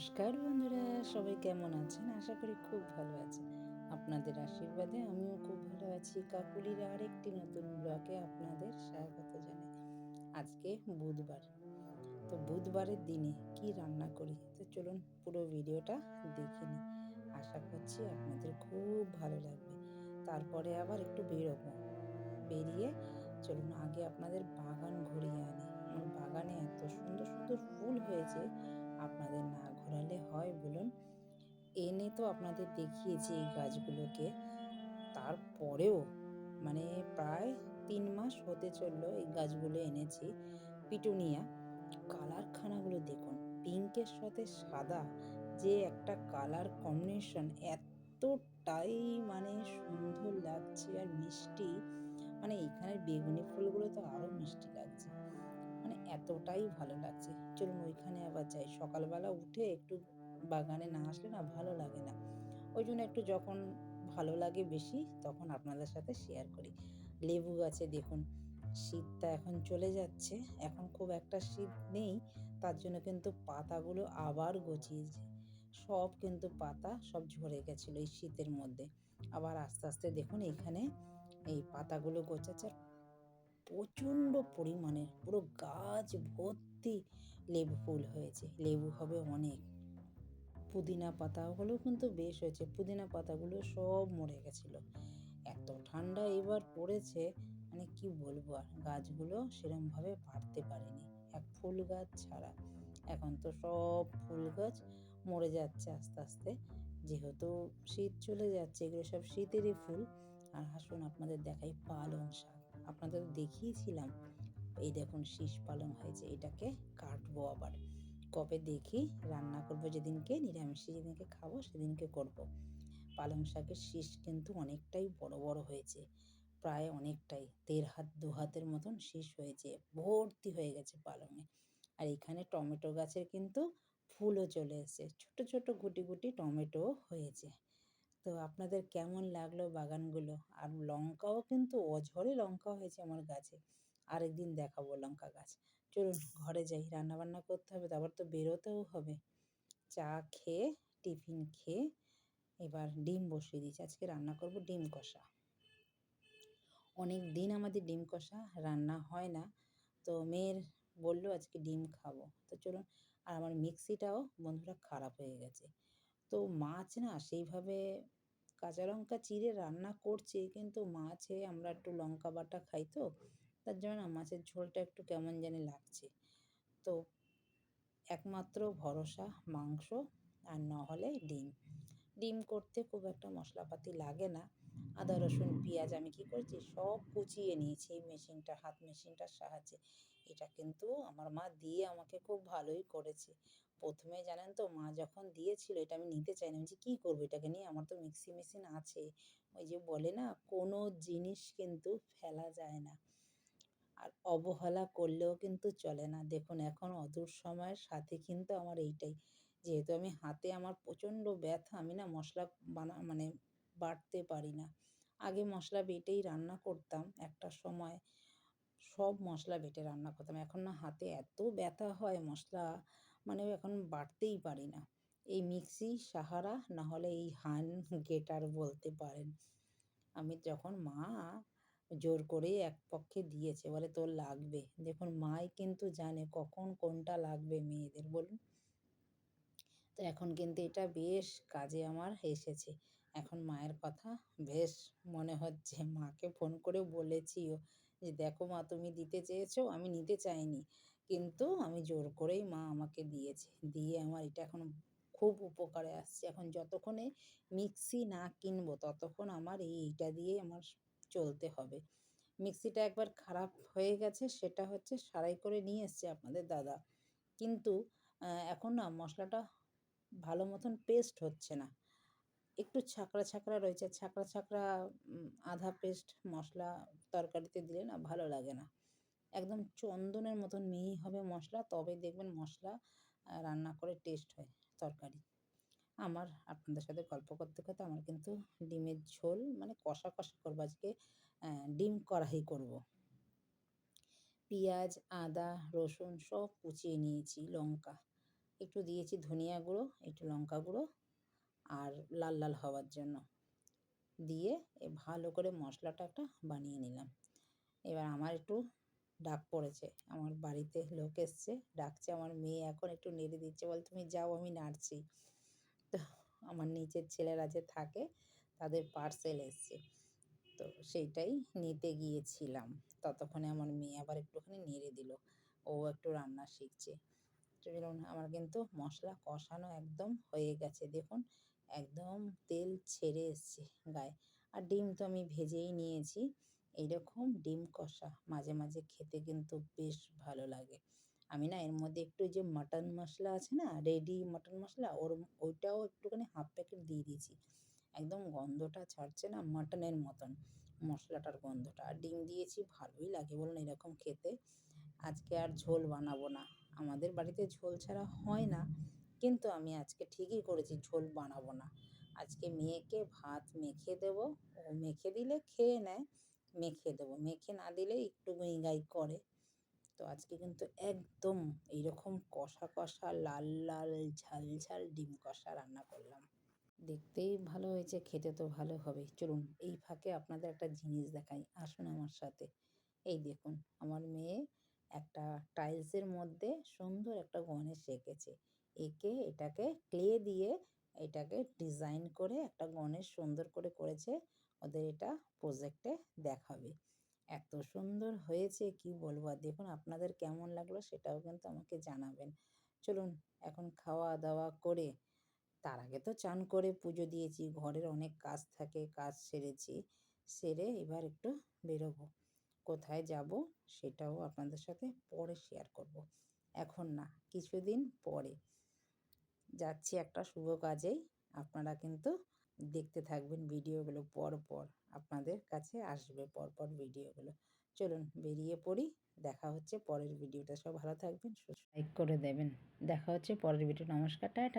নমস্কার বন্ধুরা, সবাই কেমন আছেন? আশা করি খুব ভালো আছেন। আপনাদের আশীর্বাদে আমিও খুব ভালো আছি। কাকুলির আরেকটি নতুন ব্লকে আপনাদের স্বাগত জানাই। আজকে বুধবার। তো বুধবারের দিনে কি রান্না করি? তো চলুন পুরো ভিডিওটা দেখে নিই। আশা করছি আপনাদের খুব ভালো লাগবে। তারপরে আবার একটু বেরোবো। বেরিয়ে চলুন আগে আপনাদের বাগান ঘুরিয়ে আনি। আমার বাগানে এত সুন্দর সুন্দর ফুল হয়েছে, আপনাদের না ঘোরালে হয় বলুন। এনে তো আপনাদের দেখিয়েছি এই গাছগুলোকে। তারপরেও মানে প্রায় তিন মাস হতে চলল এই গাছগুলো এনেছি পিটুনিয়া। কালারখানাগুলো দেখুন, পিঙ্কের সাথে সাদা যে একটা কালার কম্বিনেশন এতটাই মানে সুন্দর লাগছে আর মিষ্টি। মানে এখানের বেগুনি ফুলগুলো তো আরও মিষ্টি লাগছে। মানে এতটাই ভালো লাগছে। চলুন ওইখানে আবার যাই। সকালবেলা উঠে একটু বাগানে না আসলে না ভালো লাগে না। ওই জন্য একটু যখন ভালো লাগে বেশি, তখন আপনাদের সাথে শেয়ার করি। লেবু গাছে দেখুন, শীতটা এখন চলে যাচ্ছে। এখন খুব একটা শীত নেই, তার জন্য কিন্তু পাতাগুলো আবার গজিয়েছে। সব কিন্তু পাতা সব ঝরে গেছিল এই শীতের মধ্যে। আবার আস্তে আস্তে দেখুন এখানে এই পাতাগুলো গোছাচ্ছে প্রচণ্ড পরিমাণে পুরো গাছ ভর্তি লেবু ফুল হয়েছে। লেবু হবে অনেক। পুদিনা পাতাগুলো কিন্তু বেশ হয়েছে। পুদিনা পাতাগুলো সব মরে গেছিল। এত ঠান্ডা এবার পড়েছে মানে কি বলব আর? গাছগুলো সেরমভাবে বাড়তে পারেনি। এক ফুল গাছ ছাড়া। এখন তো সব ফুল গাছ মরে যাচ্ছে আস্তে আস্তে। যেহেতু শীত চলে যাচ্ছে, এগুলো সব শীতেরই ফুল। আর আসুন আপনাদের দেখাই পালং শাক। আপনাদের দেখিয়েছিলাম। এই দেখুন শীষ পালং হয়েছে এটাকে কাটবো আবার। কবে দেখি, রান্না করব যেদিনকে, নিরামিষ যেদিনকে খাব সেদিনকে করব। পালং শাকের শীষ কিন্তু অনেকটাই বড় বড় হয়েছে। প্রায় অনেকটাই, দেড় হাত, দু হাতের মতন শীষ হয়েছে, ভর্তি হয়ে গেছে পালংয়ে। আর এখানে টমেটো গাছের কিন্তু ফুলও চলে এসেছে, ছোট ছোট গুটি গুটি টমেটো হয়েছে। তো আপনাদের কেমন লাগল বাগানগুলো? আর লঙ্কাও কিন্তু অঝরে লঙ্কা হয়েছে আমার গাছে। আরেকদিন দেখাবো লঙ্কা গাছ। চলুন ঘরে যাই রান্না বান্না করতে হবে, তারপর তো বেরোতেও হবে। চা খেয়ে, টিফিন খেয়ে এবার ডিম বসিয়ে দিয়েছি। আজকে রান্না করব ডিম কষা। অনেক দিন আমাদের ডিম কষা রান্না হয় না, তো মেয়ের বলল আজকে ডিম খাব। তো চলুন, আর আমার মিক্সিটাও বন্ধুরা খারাপ হয়ে গেছে। তো মাছ না সেইভাবে কাঁচা লঙ্কা চিড়ে রান্না করছি, কিন্তু মাছে আমরা একটু লঙ্কা বাটা খাই তো, তার জন্য না মাছের ঝোলটা একটু কেমন জানি লাগছে। তো একমাত্র ভরসা মাংস আর না হলে ডিম। ডিম করতে খুব একটা মশলাপাতি লাগে না। আদা, রসুন, পেঁয়াজ আমি কি করেছি, সব কুচিয়ে নিয়েছি এই মেশিনটা হাত মেশিনটার সাহায্যে। এটা কিন্তু আমার মা দিয়ে আমাকে খুব ভালোই করেছে। প্রথমে জানেন তো, মা যখন দিয়েছিল এটা আমি নিতে চাইনি আমি যে কী করব এটাকে নিয়ে? আমার তো মিক্সি মেশিন আছে। ওই যে বলে না, কোনো জিনিস কিন্তু ফেলা যায় না। আর অবহেলা করলেও কিন্তু চলে না। দেখুন, এখন অদূর সময়ের সাথে কিন্তু আমার এইটাই। যেহেতু আমি হাতে আমার প্রচণ্ড ব্যথা, আমি না মশলা বানা মানে বাটতে পারি না। আগে মশলা বেটেই রান্না করতাম একটা সময়। সব মশলা বেটে রান্না করতাম। এখন না হাতে এত ব্যথা হয় মশলা মানে এখন বাটতেই পারি না। এই মিক্সি, সাহারা না হলে এই হান গেটার বলতে পারেন। আমি যখন মা জোর করে এক পক্ষে দিয়েছে, বলে তোর লাগবে। দেখুন, মাই কিন্তু জানে কখন কোনটা লাগবে মেয়েদের, বলুন। তো এখন কিন্তু এটা বেশ কাজে আমার এসেছে। এখন মায়ের কথা বেশ মনে হচ্ছে। মাকে ফোন করে বলেছিও যে, দেখো মা, তুমি দিতে চেয়েছো? আমি নিতে চাইনি। কিন্তু আমি জোর করেই মা আমাকে দিয়েছে। দিয়ে আমার এটা এখন খুব উপকারে আসছে। এখন যতক্ষণে মিক্সি না কিনবো, ততক্ষণ আমার এই এইটা দিয়ে আমার চলতে হবে। মিক্সিটা একবার খারাপ হয়ে গেছে, সেটা হচ্ছে সারাই করে নিয়ে এসছে আপনাদের দাদা। কিন্তু এখন না মশলাটা ভালো মতন পেস্ট হচ্ছে না। একটু ছাকড়া ছাকড়া রয়েছে। ছাকড়া ছাকড়া আধা পেস্ট মশলা তরকারিতে দিলে না ভালো লাগে না। একদম চন্দনের মতন মিহি হবে মশলা তবে দেখবেন মশলা রান্না করে টেস্ট হয় তরকারি। আমার আপনাদের সাথে গল্প করতে করতে আমার কিন্তু ডিমের ঝোল মানে কষা কষা করব আজকে ডিম কড়াই করব। পেঁয়াজ, আদা, রসুন সব কুচিয়ে নিয়েছি, লঙ্কা। একটু দিয়েছি ধনিয়া গুঁড়ো, একটু লঙ্কা গুঁড়ো আর লাল লাল হওয়ার জন্য। দিয়ে ভালো করে মশলাটা একটা বানিয়ে নিলাম। এবার আমার একটু ডাক পড়েছে। আমার বাড়িতে লোক এসছে, ডাকছে, আমার মেয়ে এখন একটু নেড়ে দিচ্ছে, বল তুমি যাও, আমি নাড়ছি। তো আমার নিচের ছেলেরা যে থাকে, তাদের পার্সেল এসছে। তো সেইটাই নিতে গিয়েছিলাম। ততক্ষণে আমার মেয়ে আবার একটুখানি নেড়ে দিল। ও একটু রান্না শিখছে। আমার কিন্তু মশলা কষানো একদম হয়ে গেছে। দেখুন, একদম তেল ছেড়ে এসছে গায়ে। আর ডিম তো আমি ভেজেই নিয়েছি। এইরকম ডিম কষা মাঝে মাঝে খেতে কিন্তু বেশ ভালো লাগে। আমি না এর মধ্যে একটু যে মাটন মশলা আছে না রেডি মাটন মশলা, ওর, ওইটাও একটুখানি হাফ প্যাকেট দিয়ে দিয়েছি। একদম গন্ধটা ছাড়ছে না মাটনের মতন, মশলাটার গন্ধটা। আর ডিম দিয়েছি, ভালোই লাগে বলুন এরকম খেতে। আজকে আর ঝোল বানাবো না। আমাদের বাড়িতে ঝোল ছাড়া হয় না, কিন্তু আমি আজকে ঠিকই করেছি, ঝোল বানাবো না। আজকে মেয়েকে ভাত মেখে দেবো, ও মেখে দিলে খেয়ে নেয়। মেখে দেবো। মেখে না দিলে একটু গাই করে। তো আজকে কিন্তু একদম এইরকম কষা কষা লাল লাল ঝাল ঝাল ডিম কষা রান্না করলাম। দেখতেই ভালো হয়েছে, খেতে তো ভালো হবে। চলুন এই ফাঁকে আপনাদের একটা জিনিস দেখাই, আসুন আমার সাথে। এই দেখুন, আমার মেয়ে একটা টাইলসের মধ্যে সুন্দর একটা গণেশ এঁকেছে এঁকে এটাকে ক্লে দিয়ে এটাকে ডিজাইন করে একটা গণেশ সুন্দর করে করেছে, ওদের এটা প্রজেক্টে দেখাবে। এত সুন্দর হয়েছে, কি বলব? আর দেখুন আপনাদের কেমন লাগল সেটাও কিন্তু আমাকে জানাবেন। চলুন এখন খাওয়া দাওয়া করে, তার আগে তো চান করে পুজো দিয়েছি, ঘরের অনেক কাজ থাকে, কাজ সেরেছি, সেরে এবার একটু বেরোবো। কোথায় যাব সেটাও আপনাদের সাথে পরে শেয়ার করব। এখন না, কিছুদিন পরে। যাচ্ছি একটা শুভ কাজেই। আপনারা কিন্তু দেখতে থাকবেন ভিডিওগুলো পর পর। আপনাদের কাছে আসবে পর পর ভিডিওগুলো। চলুন বেরিয়ে পড়ি। দেখা হচ্ছে পরের ভিডিওটা সব ভালো থাকবেন লাইক করে দেবেন। দেখা হচ্ছে পরের ভিডিও নমস্কার, টাটা।